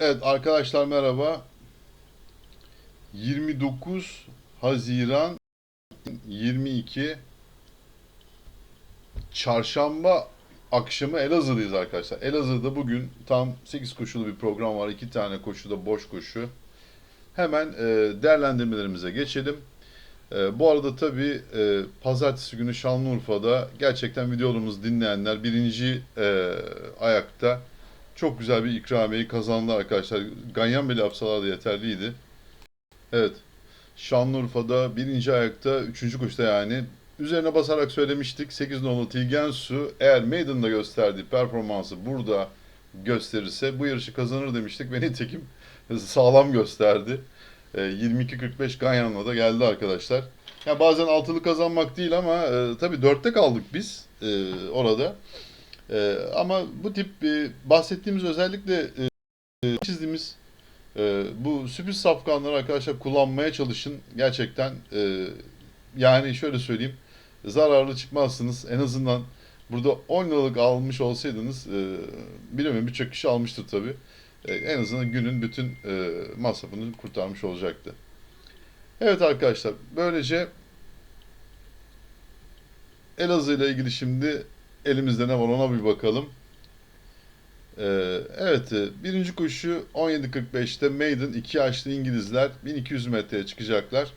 Evet arkadaşlar merhaba. 29 Haziran 22 Çarşamba akşamı Elazığ'dayız arkadaşlar. Elazığ'da bugün tam 8 koşulu bir program var. 2 tane koşu da boş koşu. Hemen e, değerlendirmelerimize geçelim. E, bu arada tabii e, pazartesi günü Şanlıurfa'da gerçekten videolarımızı dinleyenler birinci e, ayakta çok güzel bir ikramiyeyi kazandı arkadaşlar. Ganyan bile yapsalar da yeterliydi. Evet. Şanlıurfa'da birinci ayakta, üçüncü koşuda yani. Üzerine basarak söylemiştik. 8 nolu Tilgensu eğer Maiden'da gösterdiği performansı burada gösterirse bu yarışı kazanır demiştik. Ve nitekim sağlam gösterdi. E, 22-45 Ganyan'la da geldi arkadaşlar. Ya bazen altılı kazanmak değil ama e, tabii dörtte kaldık biz e, orada. E, ama bu tip e, bahsettiğimiz özellikle e, çizdiğimiz e, bu sürpriz safkanları arkadaşlar kullanmaya çalışın. Gerçekten e, yani şöyle söyleyeyim zararlı çıkmazsınız. En azından burada 10 liralık almış olsaydınız e, bilmiyorum birçok kişi almıştır tabii. E, en azından günün bütün e, masrafını kurtarmış olacaktı. Evet arkadaşlar böylece Elazığ ile ilgili şimdi elimizde ne var ona bir bakalım. Ee, evet e, birinci koşu 17.45'te Maiden 2 yaşlı İngilizler 1200 metreye çıkacaklar.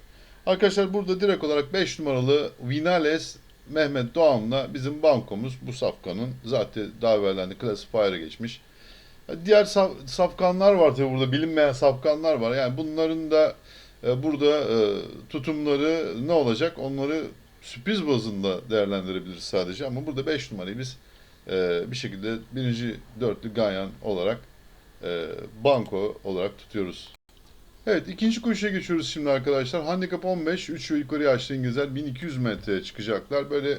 Arkadaşlar burada direkt olarak 5 numaralı Vinales Mehmet Doğan'la bizim bankomuz bu safkanın zaten daha evvelden de Classifier'a geçmiş. Diğer saf, safkanlar var tabi burada bilinmeyen safkanlar var. Yani bunların da e, burada e, tutumları ne olacak onları sürpriz bazında değerlendirebiliriz sadece. Ama burada 5 numarayı biz e, bir şekilde birinci dörtlü Ganyan olarak e, banko olarak tutuyoruz. Evet ikinci koşuya geçiyoruz şimdi arkadaşlar. Handicap 15, 3 ve yukarı yaşlı İngilizler 1200 metreye çıkacaklar. Böyle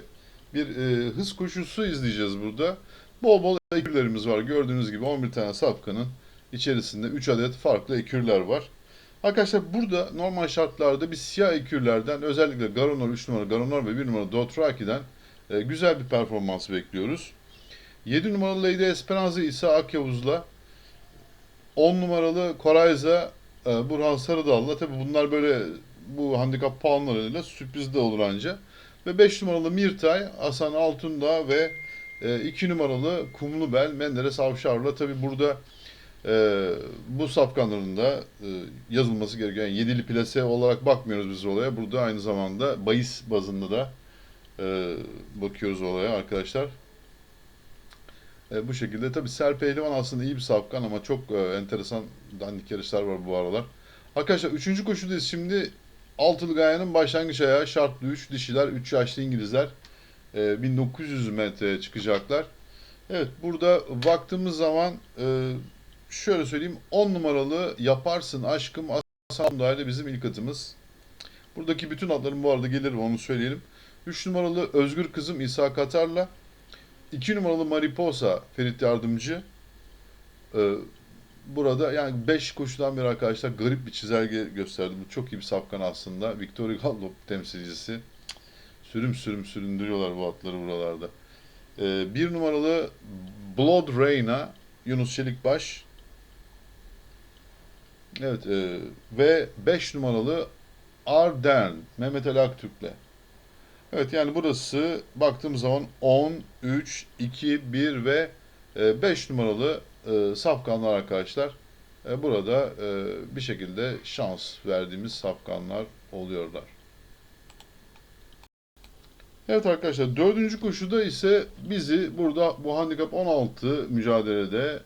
bir e, hız koşusu izleyeceğiz burada. Bol bol ekürlerimiz var. Gördüğünüz gibi 11 tane safkanın içerisinde 3 adet farklı ekürler var. Arkadaşlar burada normal şartlarda bir siyah ekürlerden özellikle Garonor 3 numara Garonor ve 1 numara Dothraki'den e, güzel bir performans bekliyoruz. 7 numaralı Lady Esperanza ise Akyavuz'la 10 numaralı Korayza e, Burhan Sarıdal'la tabi bunlar böyle bu handikap puanlarıyla sürpriz de olur anca. Ve 5 numaralı Mirtay, Hasan Altundağ ve 2 numaralı Kumlubel Menderes Avşar'la tabi burada e, bu safkanların da e, yazılması gereken yedili plase olarak bakmıyoruz biz olaya. Burada aynı zamanda bahis bazında da e, bakıyoruz olaya arkadaşlar. E, bu şekilde tabi Serpehlivan aslında iyi bir safkan ama çok e, enteresan dandik yarışlar var bu aralar. Arkadaşlar 3. koşudayız şimdi. Altılı Gaya'nın başlangıç ayağı şartlı 3 dişiler 3 yaşlı İngilizler e, 1900 metreye çıkacaklar. Evet burada baktığımız zaman e, şöyle söyleyeyim 10 numaralı yaparsın aşkım Hasan Dağ'la bizim ilk atımız. Buradaki bütün atların bu arada gelir onu söyleyelim. 3 numaralı Özgür Kızım İsa Katar'la 2 numaralı Mariposa Ferit Yardımcı. Ee, burada yani 5 koşudan beri arkadaşlar garip bir çizelge gösterdi. Bu çok iyi bir safkan aslında. Victoria Gallop temsilcisi. Sürüm sürüm süründürüyorlar bu atları buralarda. Ee, numaralı Blood Rain'a Yunus Çelikbaş. Evet e, ve 5 numaralı Arden Mehmet Ali Aktürk'le. Evet yani burası baktığım zaman 10, 3, 2, 1 ve 5 numaralı e, safkanlar arkadaşlar. E, burada e, bir şekilde şans verdiğimiz safkanlar oluyorlar. Evet arkadaşlar dördüncü koşuda ise bizi burada bu handikap 16 mücadelede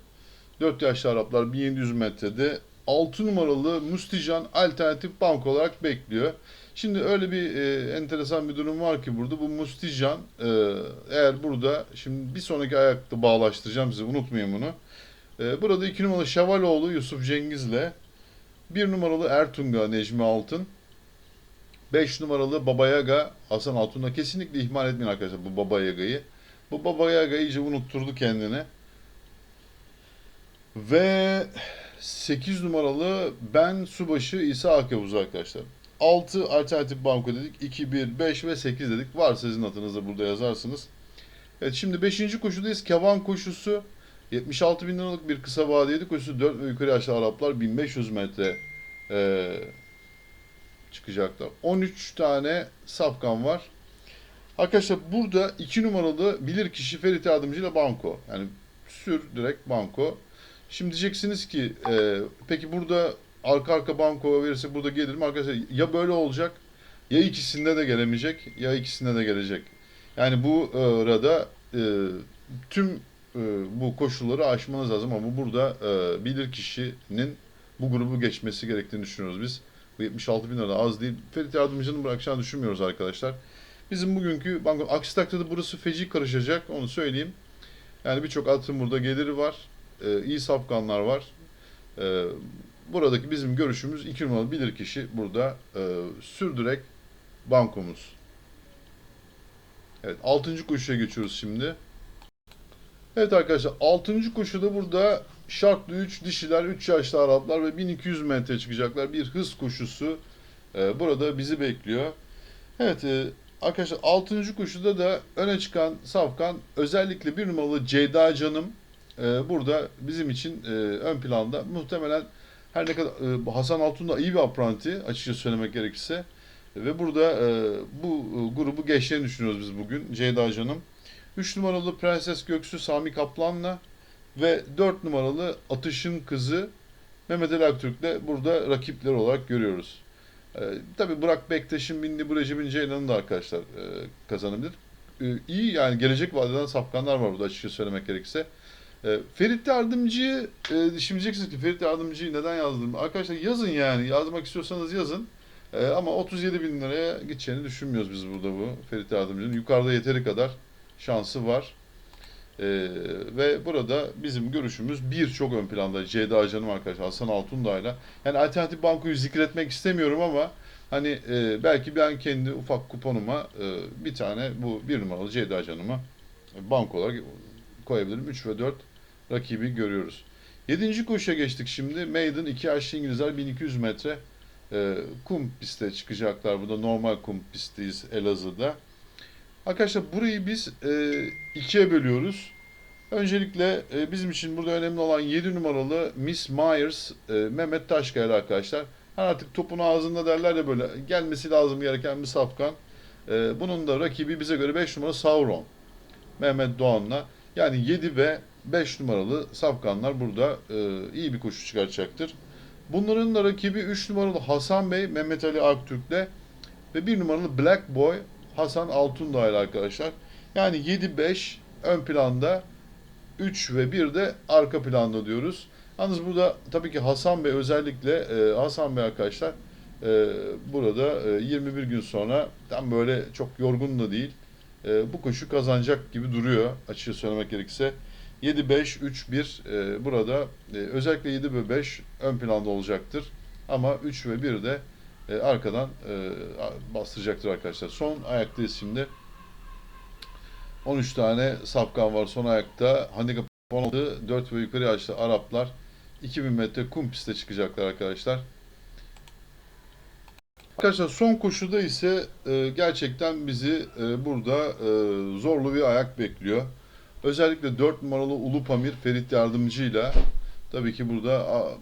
4 yaşlı Araplar 1700 metrede 6 numaralı Mustijan alternatif bank olarak bekliyor. Şimdi öyle bir e, enteresan bir durum var ki burada bu Mustijan e, eğer burada şimdi bir sonraki ayakta bağlaştıracağım size unutmayın bunu. E, burada 2 numaralı Şevaloğlu Yusuf Cengiz'le 1 numaralı Ertunga Necmi Altın 5 numaralı Baba Yaga Hasan Altun'la kesinlikle ihmal etmeyin arkadaşlar bu Baba Yaga'yı. Bu Baba Yaga iyice unutturdu kendini. Ve 8 numaralı Ben Subaşı İsa Akavuz arkadaşlar. 6 alternatif banko dedik. 2, 1, 5 ve 8 dedik. Var sizin adınızda burada yazarsınız. Evet şimdi 5. koşudayız. Kevan koşusu. 76 bin liralık bir kısa vadeli koşusu 4 ve yukarı yaşlı Araplar 1500 metre e, çıkacaklar. 13 tane safkan var. Arkadaşlar burada 2 numaralı bilir kişi Ferit Yardımcı ile Banko. Yani sür direkt Banko. Şimdi diyeceksiniz ki e, peki burada arka arka Banko verirse burada gelir mi? Arkadaşlar ya böyle olacak ya ikisinde de gelemeyecek ya ikisinde de gelecek. Yani bu e, arada e, tüm e, bu koşulları aşmanız lazım ama burada e, bilir kişinin bu grubu geçmesi gerektiğini düşünüyoruz biz. Bu 76 bin lira az değil. Ferit Yardımcı'nın bırakacağını düşünmüyoruz arkadaşlar. Bizim bugünkü banko aksi takdirde burası feci karışacak onu söyleyeyim. Yani birçok atın burada geliri var. E, iyi safkanlar var. E, buradaki bizim görüşümüz 2 numaralı bilir kişi burada e, sürdürek bankomuz. Evet 6. koşuya geçiyoruz şimdi. Evet arkadaşlar 6. koşuda burada şartlı 3 dişiler, 3 yaşlı Araplar ve 1200 metre çıkacaklar. Bir hız koşusu e, burada bizi bekliyor. Evet e, arkadaşlar 6. koşuda da öne çıkan Safkan özellikle bir numaralı Ceyda Canım e, burada bizim için e, ön planda. Muhtemelen her ne kadar e, Hasan Altun da iyi bir apranti açıkça söylemek gerekirse. Ve burada e, bu grubu geçeceğini düşünüyoruz biz bugün Ceyda Canım. 3 numaralı Prenses Göksu Sami Kaplan'la ve 4 numaralı Atış'ın kızı Mehmet Ali Aktürk'le burada rakipler olarak görüyoruz. E, tabii Burak Bektaş'ın bindiği bu Recep'in Ceylan'ın da arkadaşlar e, kazanabilir. E, iyi yani gelecek vadeden safkanlar var burada açıkça söylemek gerekirse. E, Ferit Yardımcı'yı e, şimdi diyeceksiniz ki Ferit Yardımcı'yı neden yazdım? Arkadaşlar yazın yani yazmak istiyorsanız yazın. E, ama 37 bin liraya gideceğini düşünmüyoruz biz burada bu Ferit Yardımcı'nın. Yukarıda yeteri kadar şansı var. E, ve burada bizim görüşümüz birçok ön planda. Ceyda Canım arkadaşlar Hasan Altundağ'la. Yani alternatif bankoyu zikretmek istemiyorum ama hani e, belki ben kendi ufak kuponuma e, bir tane bu bir numaralı Ceyda Canım'a banko olarak koyabilirim. 3 ve 4 rakibi görüyoruz. 7. koşuya geçtik şimdi. Maiden 2 yaşlı İngilizler 1200 metre e, kum piste çıkacaklar. Bu da normal kum pistiyiz Elazığ'da. Arkadaşlar burayı biz e, ikiye bölüyoruz. Öncelikle e, bizim için burada önemli olan 7 numaralı Miss Myers e, Mehmet Taşkaya arkadaşlar. Hani artık topun ağzında derler ya böyle gelmesi lazım gereken bir safkan. E, bunun da rakibi bize göre 5 numaralı Sauron. Mehmet Doğan'la. Yani 7 ve 5 numaralı safkanlar burada e, iyi bir koşu çıkartacaktır. Bunların da rakibi 3 numaralı Hasan Bey, Mehmet Ali Aktürk'le ve 1 numaralı Black Boy Hasan Altundağ ile arkadaşlar. Yani 7-5 ön planda 3 ve 1 de arka planda diyoruz. Yalnız burada tabii ki Hasan Bey özellikle e, Hasan Bey arkadaşlar e, burada e, 21 gün sonra tam böyle çok yorgun da değil. E, bu koşu kazanacak gibi duruyor açıkça söylemek gerekirse. 7-5-3-1 e, burada e, özellikle 7 ve 5 ön planda olacaktır. Ama 3 ve 1 de e, arkadan e, bastıracaktır arkadaşlar. Son ayaktayız şimdi. 13 tane safkan var son ayakta. Handikap 16, 4 ve yukarı yaşlı Araplar 2000 metre kum piste çıkacaklar arkadaşlar. Arkadaşlar son koşuda ise e, gerçekten bizi e, burada e, zorlu bir ayak bekliyor. Özellikle 4 numaralı Ulu Pamir Ferit Yardımcı'yla tabii ki burada a,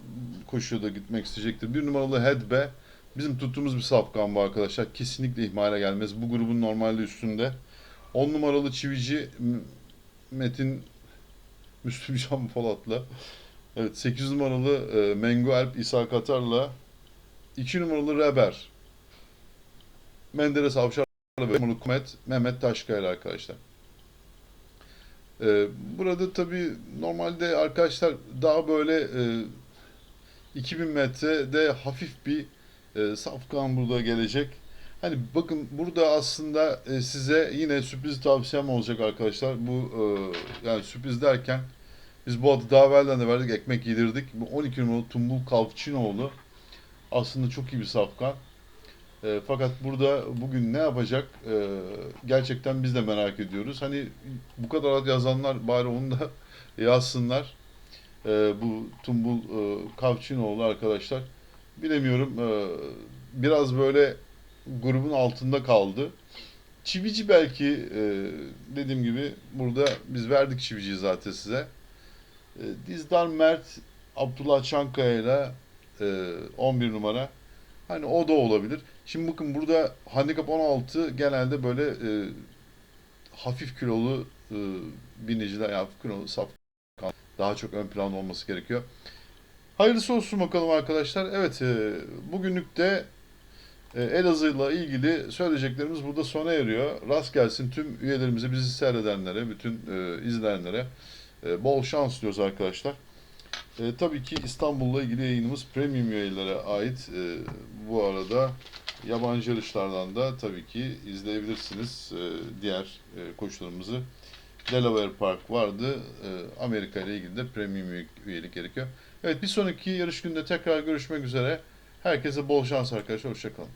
koşuda gitmek isteyecektir. 1 numaralı Hedbe bizim tuttuğumuz bir safkan bu arkadaşlar. Kesinlikle ihmale gelmez. Bu grubun normalde üstünde. 10 numaralı Çivici Metin Müslüm Can Polat'la Evet 8 numaralı e, Mengu Alp İsa Katar'la 2 numaralı Reber Menderes Avşar'la ve Mehmet Taşkaya arkadaşlar. Ee, burada tabii normalde arkadaşlar daha böyle e, 2000 metrede hafif bir e, safkan burada gelecek. Hani bakın burada aslında e, size yine sürpriz tavsiyem olacak arkadaşlar. Bu e, yani sürpriz derken biz bu adı daha evvelden de verdik, ekmek yedirdik. Bu 12 numaralı Tumbul Kalçinoğlu aslında çok iyi bir safkan. E, fakat burada bugün ne yapacak e, gerçekten biz de merak ediyoruz. Hani bu kadar ad yazanlar bari onu da yazsınlar. E, bu Tumbul e, Kavçinoğlu arkadaşlar. Bilemiyorum e, biraz böyle grubun altında kaldı. Çivici belki e, dediğim gibi burada biz verdik Çivici'yi zaten size. E, Dizdar Mert, Abdullah Çankaya ile e, 11 numara. Hani o da olabilir. Şimdi bakın burada handikap 16 genelde böyle e, hafif kilolu e, biniciler, yani kilolu saf daha çok ön planda olması gerekiyor. Hayırlısı olsun bakalım arkadaşlar. Evet, e, bugünlük de e, Elazığ'la ilgili söyleyeceklerimiz burada sona eriyor. Rast gelsin tüm üyelerimize, bizi seyredenlere, bütün e, izleyenlere e, bol şans diliyoruz arkadaşlar. E, tabii ki İstanbul'la ilgili yayınımız premium üyelere ait. E, bu arada yabancı yarışlardan da tabii ki izleyebilirsiniz e, diğer e, koşularımızı. Delaware Park vardı. E, Amerika ile ilgili de premium üye- üyelik gerekiyor. Evet bir sonraki yarış günde tekrar görüşmek üzere. Herkese bol şans arkadaşlar. Hoşçakalın.